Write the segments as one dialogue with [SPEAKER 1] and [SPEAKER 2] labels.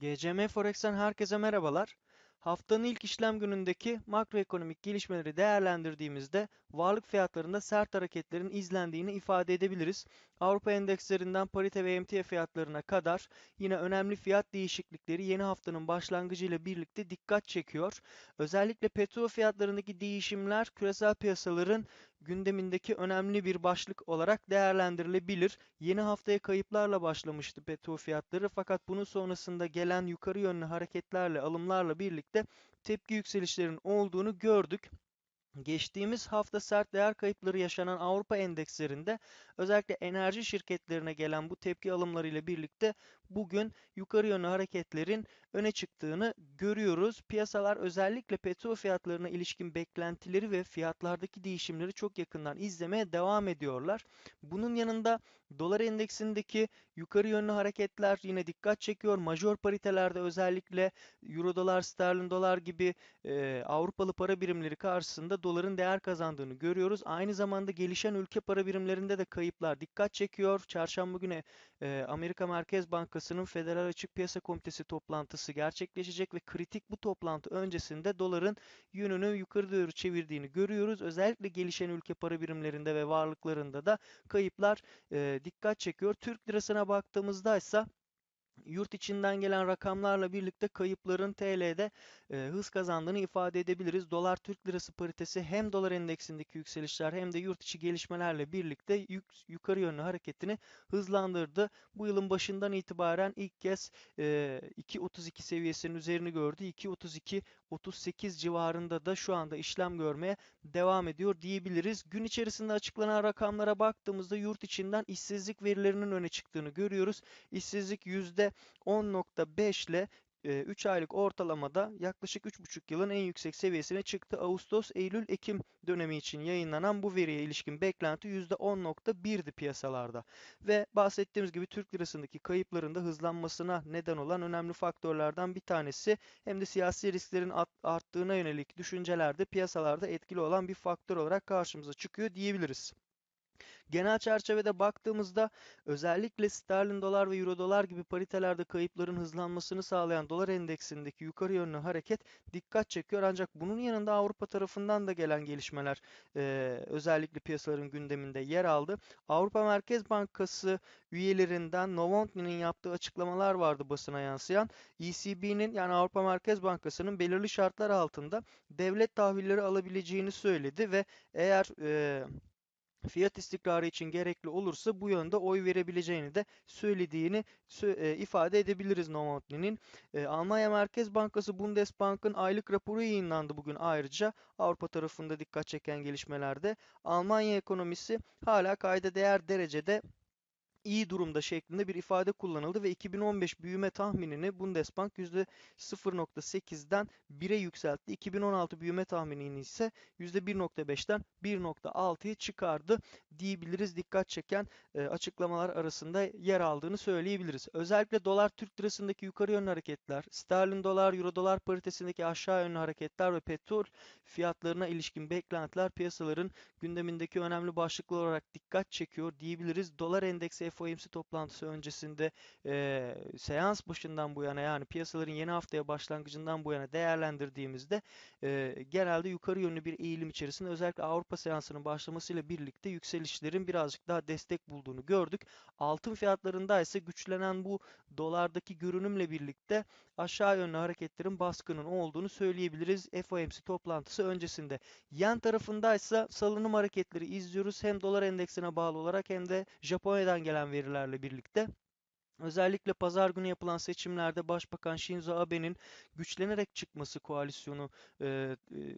[SPEAKER 1] GCM Forex'ten herkese merhabalar. Haftanın ilk işlem günündeki makroekonomik gelişmeleri değerlendirdiğimizde varlık fiyatlarında sert hareketlerin izlendiğini ifade edebiliriz. Avrupa endekslerinden parite ve emtia fiyatlarına kadar yine önemli fiyat değişiklikleri yeni haftanın başlangıcıyla birlikte dikkat çekiyor. Özellikle petrol fiyatlarındaki değişimler küresel piyasaların gündemindeki önemli bir başlık olarak değerlendirilebilir. Yeni haftaya kayıplarla başlamıştı petrol fiyatları fakat bunun sonrasında gelen yukarı yönlü hareketlerle, alımlarla birlikte tepki yükselişlerinin olduğunu gördük. Geçtiğimiz hafta sert değer kayıpları yaşanan Avrupa endekslerinde özellikle enerji şirketlerine gelen bu tepki alımlarıyla birlikte bugün yukarı yönlü hareketlerin öne çıktığını görüyoruz. Piyasalar özellikle petrol fiyatlarına ilişkin beklentileri ve fiyatlardaki değişimleri çok yakından izlemeye devam ediyorlar. Bunun yanında dolar endeksindeki yukarı yönlü hareketler yine dikkat çekiyor. Major paritelerde özellikle euro dolar, sterlin dolar gibi e, Avrupalı para birimleri karşısında doların değer kazandığını görüyoruz. Aynı zamanda gelişen ülke para birimlerinde de kayıplar dikkat çekiyor. Çarşamba günü e, Amerika Merkez Bankası'nın Federal Açık Piyasa Komitesi toplantısı gerçekleşecek ve kritik bu toplantı öncesinde doların yönünü yukarı doğru çevirdiğini görüyoruz. Özellikle gelişen ülke para birimlerinde ve varlıklarında da kayıplar e, dikkat çekiyor. Türk lirasına baktığımızda ise yurt içinden gelen rakamlarla birlikte kayıpların TL'de e, hız kazandığını ifade edebiliriz. Dolar Türk Lirası paritesi hem dolar endeksindeki yükselişler hem de yurt içi gelişmelerle birlikte yük, yukarı yönlü hareketini hızlandırdı. Bu yılın başından itibaren ilk kez e, 2.32 seviyesinin üzerini gördü. 2.32 38 civarında da şu anda işlem görmeye devam ediyor diyebiliriz. Gün içerisinde açıklanan rakamlara baktığımızda yurt içinden işsizlik verilerinin öne çıktığını görüyoruz. İşsizlik %10.5 ile 3 aylık ortalamada yaklaşık 3,5 yılın en yüksek seviyesine çıktı. Ağustos, Eylül, Ekim dönemi için yayınlanan bu veriye ilişkin beklenti %10.1'di piyasalarda. Ve bahsettiğimiz gibi Türk lirasındaki kayıpların da hızlanmasına neden olan önemli faktörlerden bir tanesi hem de siyasi risklerin arttığına yönelik düşüncelerde piyasalarda etkili olan bir faktör olarak karşımıza çıkıyor diyebiliriz. Genel çerçevede baktığımızda özellikle sterlin dolar ve euro dolar gibi paritelerde kayıpların hızlanmasını sağlayan dolar endeksindeki yukarı yönlü hareket dikkat çekiyor. Ancak bunun yanında Avrupa tarafından da gelen gelişmeler e, özellikle piyasaların gündeminde yer aldı. Avrupa Merkez Bankası üyelerinden Novotny'nin yaptığı açıklamalar vardı basına yansıyan. ECB'nin yani Avrupa Merkez Bankası'nın belirli şartlar altında devlet tahvilleri alabileceğini söyledi ve eğer e, fiyat istikrarı için gerekli olursa bu yönde oy verebileceğini de söylediğini e, ifade edebiliriz Novotny'nin. E, Almanya Merkez Bankası Bundesbank'ın aylık raporu yayınlandı bugün ayrıca. Avrupa tarafında dikkat çeken gelişmelerde. Almanya ekonomisi hala kayda değer derecede iyi durumda şeklinde bir ifade kullanıldı ve 2015 büyüme tahminini Bundesbank %0.8'den 1'e yükseltti. 2016 büyüme tahminini ise %1.5'ten 1.6'ya çıkardı diyebiliriz. Dikkat çeken e, açıklamalar arasında yer aldığını söyleyebiliriz. Özellikle dolar Türk lirasındaki yukarı yönlü hareketler, sterlin dolar, euro dolar paritesindeki aşağı yönlü hareketler ve petrol fiyatlarına ilişkin beklentiler piyasaların gündemindeki önemli başlıklar olarak dikkat çekiyor diyebiliriz. Dolar endeksi FOMC toplantısı öncesinde e, seans başından bu yana yani piyasaların yeni haftaya başlangıcından bu yana değerlendirdiğimizde e, genelde yukarı yönlü bir eğilim içerisinde özellikle Avrupa seansının başlamasıyla birlikte yükselişlerin birazcık daha destek bulduğunu gördük. Altın fiyatlarında ise güçlenen bu dolardaki görünümle birlikte aşağı yönlü hareketlerin baskının olduğunu söyleyebiliriz FOMC toplantısı öncesinde. Yen tarafında ise salınım hareketleri izliyoruz. Hem dolar endeksine bağlı olarak hem de Japonya'dan gelen verilerle birlikte. Özellikle pazar günü yapılan seçimlerde Başbakan Shinzo Abe'nin güçlenerek çıkması koalisyonu e,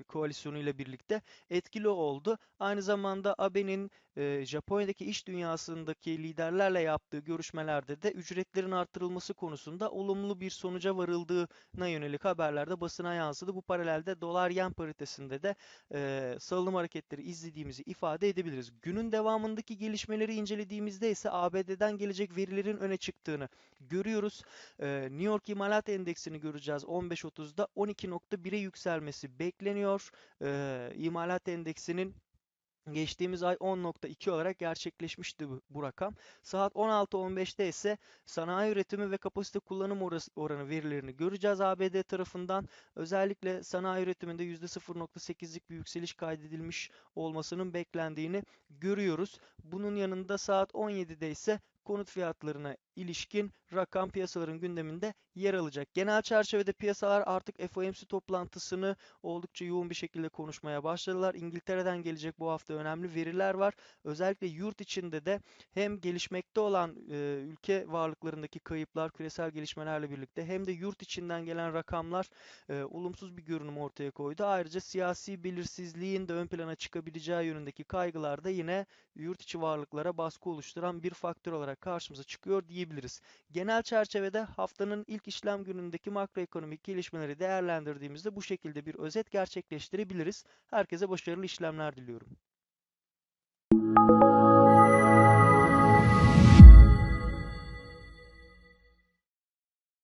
[SPEAKER 1] koalisyonu ile birlikte etkili oldu. Aynı zamanda Abe'nin e, Japonya'daki iş dünyasındaki liderlerle yaptığı görüşmelerde de ücretlerin artırılması konusunda olumlu bir sonuca varıldığına yönelik haberlerde basına yansıdı. Bu paralelde dolar yen paritesinde de e, salınım hareketleri izlediğimizi ifade edebiliriz. Günün devamındaki gelişmeleri incelediğimizde ise ABD'den gelecek verilerin öne çıktığını görüyoruz. E, New York İmalat Endeksini göreceğiz 15.30'da 12.1'e yükselmesi bekleniyor. E, İmalat Endeksinin Geçtiğimiz ay 10.2 olarak gerçekleşmişti bu rakam. Saat 16.15'te ise sanayi üretimi ve kapasite kullanım oranı verilerini göreceğiz ABD tarafından. Özellikle sanayi üretiminde %0.8'lik bir yükseliş kaydedilmiş olmasının beklendiğini görüyoruz. Bunun yanında saat 17'de ise konut fiyatlarına ilişkin rakam piyasaların gündeminde yer alacak. Genel çerçevede piyasalar artık FOMC toplantısını oldukça yoğun bir şekilde konuşmaya başladılar. İngiltere'den gelecek bu hafta önemli veriler var. Özellikle yurt içinde de hem gelişmekte olan e, ülke varlıklarındaki kayıplar küresel gelişmelerle birlikte hem de yurt içinden gelen rakamlar e, olumsuz bir görünüm ortaya koydu. Ayrıca siyasi belirsizliğin de ön plana çıkabileceği yönündeki kaygılar da yine yurt içi varlıklara baskı oluşturan bir faktör olarak karşımıza çıkıyor diyebiliriz. Genel çerçevede haftanın ilk işlem günündeki makroekonomik gelişmeleri değerlendirdiğimizde bu şekilde bir özet gerçekleştirebiliriz. Herkese başarılı işlemler diliyorum.